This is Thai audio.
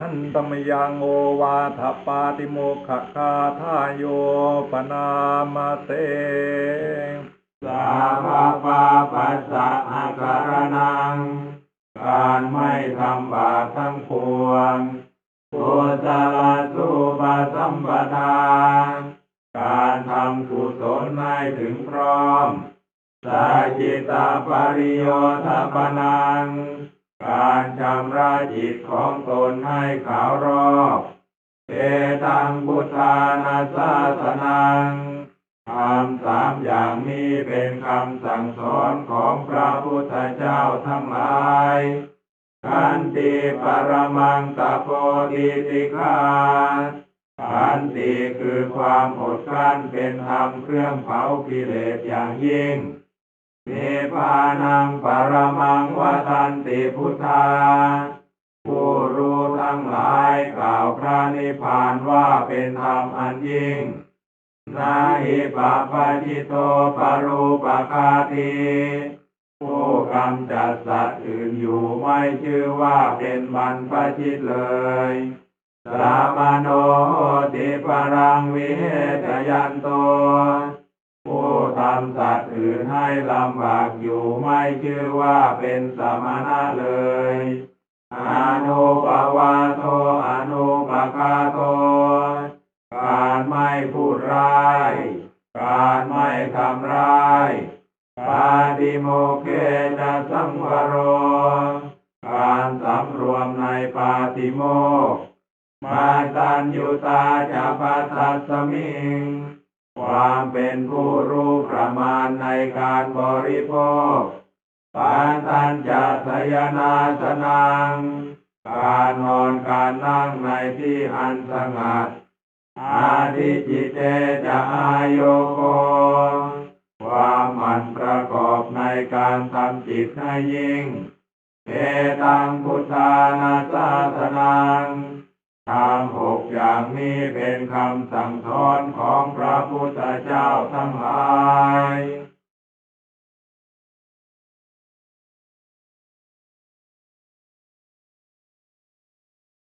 ทันตมยังโอวาทปาติโมขะคาทายโยปนามาเตสาภาปาปัสสะอาการนัง การไม่ทำบาปทั้งปวงกุศลสุปสัมปทา การทำกุศลให้ถึงพร้อมสาจิตาปริโยทปนัง การชำระจิตของตนให้ขาวรอบเอตังพุทธานาสาสนังคำสามอย่างนี้เป็นคำสั่งสอนของพระพุทธเจ้าทั้งหลายขันติปรมังตะโพธิติคาขันติคือความอดกลั้นเป็นธรรมเครื่องเผากิเลสอย่างยิ่ง พานังปรมังวทันติพุทธาผู้รู้ทั้งหลายกล่าวพระนิพพานว่าเป็นธรรมอันยิ่งนาหิปะปะจิโตปรูปคาทีผู้กำจัดสัตว์อื่นอยู่ไม่ชื่อว่าเป็นบรรพชิตเลยสามโนติปรังวิเหตยันโตำสัตว์อื่นให้ลำบากอยู่ไม่ชื่อว่าเป็นสมณะเลยอนุปวาโทอนุปคาโทการไม่พูดร้าย การไม่ทำร้ายปาติโมเกจะสังวโร การสำรวมในปาติโมมาตัญยุตาจะปัสสัสสมิง ความเป็นผู้รู้ประมาณในการบริโภคปานตันจะสยนาสนัง การนอนการนั่งในที่อันสงัด อาทิจิตเตจะอาโยโก ความมันประกอบในการทำจิตให้ยิ่งเอตังพุทธานาสาสนัง อย่างนี้เป็นคำสั่งสอนของพระพุทธเจ้าทั้งหลาย